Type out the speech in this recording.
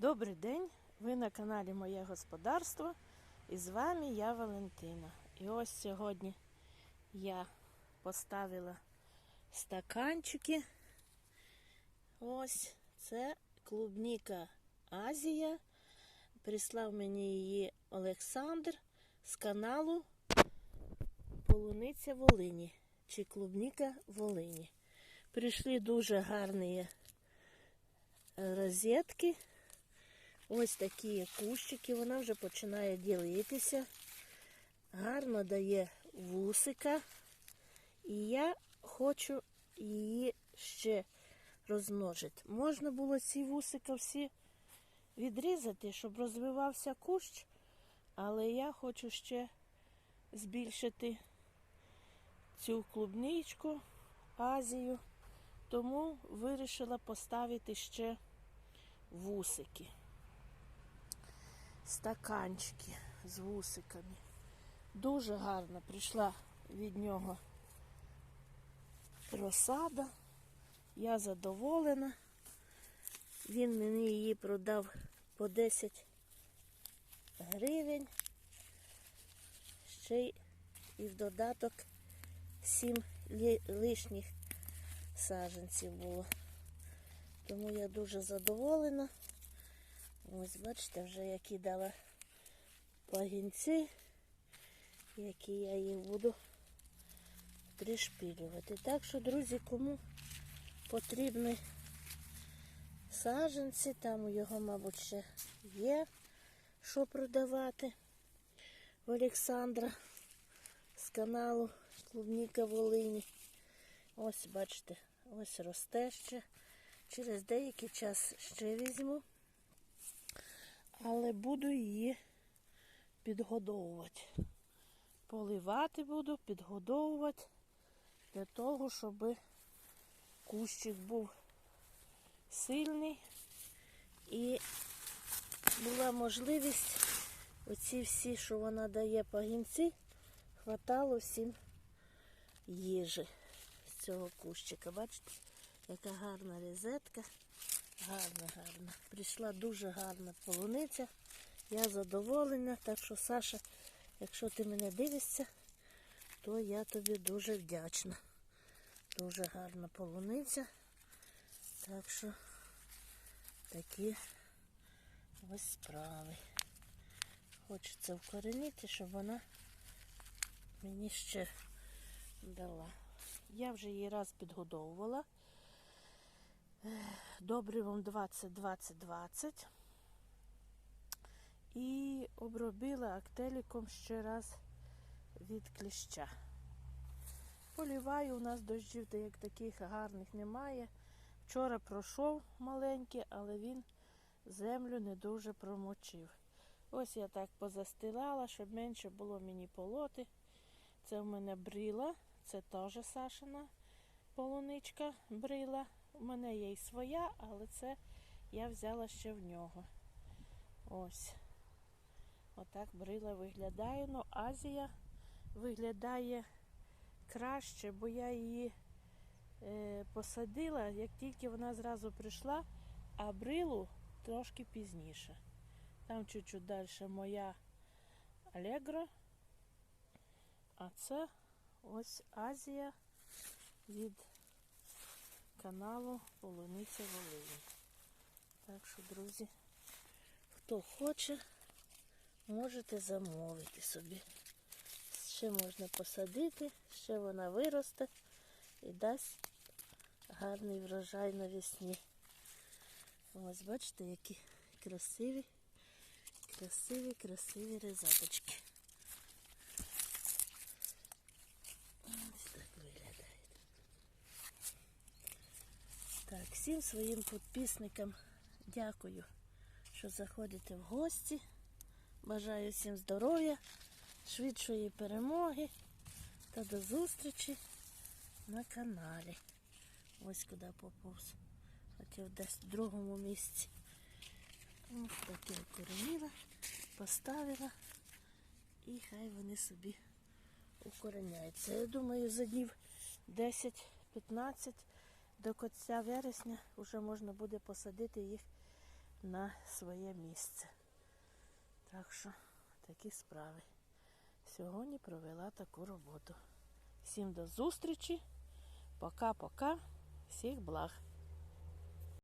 Добрий день! Ви на каналі Моє Господарство і з вами я Валентина. І ось сьогодні я поставила стаканчики. Ось це клубніка Азія. Прислав мені її Олександр з каналу Полуниця Волині чи Клубніка Волині. Прийшли дуже гарні розетки. Ось такі кущики, вона вже починає ділитися. Гарно дає вусика. І я хочу її ще розмножити. Можна було ці вусика всі відрізати, щоб розвивався кущ, але я хочу ще збільшити цю клубничку, Азію, тому вирішила поставити ще вусики стаканчики з вусиками. Дуже гарно прийшла від нього розсада. Я задоволена. Він мені її продав по 10 гривень. Ще і в додаток 7 лишніх саджанців було. Тому я дуже задоволена. Ось, бачите, вже які дала пагінці, які я їх буду пришпілювати. Так що, друзі, кому потрібні саджанці, там у його, мабуть, ще є що продавати в Олександра з каналу Клубніка Волині. Ось, бачите, ось росте ще. Через деякий час ще візьму але буду її підгодовувати. Поливати буду, підгодовувати для того, щоб кущик був сильний і була можливість оці всі, що вона дає пагінці, хватало всім їжі з цього кущика. Бачите, яка гарна розетка. Гарна, гарна. Прийшла дуже гарна полуниця. Я задоволена. Так що, Саша, якщо ти мене дивишся, то я тобі дуже вдячна. Дуже гарна полуниця. Так що такі ось справи. Хочеться вкоренити, щоб вона мені ще дала. Я вже її раз підгодовувала добривом 20-20-20 і обробила актеліком ще раз від кліща. Поліваю, у нас дощів як таких гарних немає. Вчора пройшов маленький, але він землю не дуже промочив. Ось я так позастилала, щоб менше було мені полоти. Це в мене брила, це теж Сашина полуничка брила. У мене є й своя, але це я взяла ще в нього. Ось. Отак брила виглядає. Ну, Азія виглядає краще, бо я її е, посадила, як тільки вона зразу прийшла, а брилу трошки пізніше. Там чуть-чуть далі моя Алегро. А це ось Азія від каналу Полуниця Волині. Так що, друзі, хто хоче, можете замовити собі. Ще можна посадити, ще вона виросте і дасть гарний врожай навесні. Ось бачите, які красиві, красиві, красиві резаточки. Так, всім своїм підписникам дякую, що заходите в гості. Бажаю всім здоров'я, швидшої перемоги та до зустрічі на каналі. Ось куди поповз. Хотів десь в другому місці. Ось таке укоренила, поставила і хай вони собі укореняються. Я думаю, за днів 10-15 до кінця вересня вже можна буде посадити їх на своє місце. Так що такі справи. Сьогодні провела таку роботу. Всім до зустрічі. Пока-пока. Всіх благ.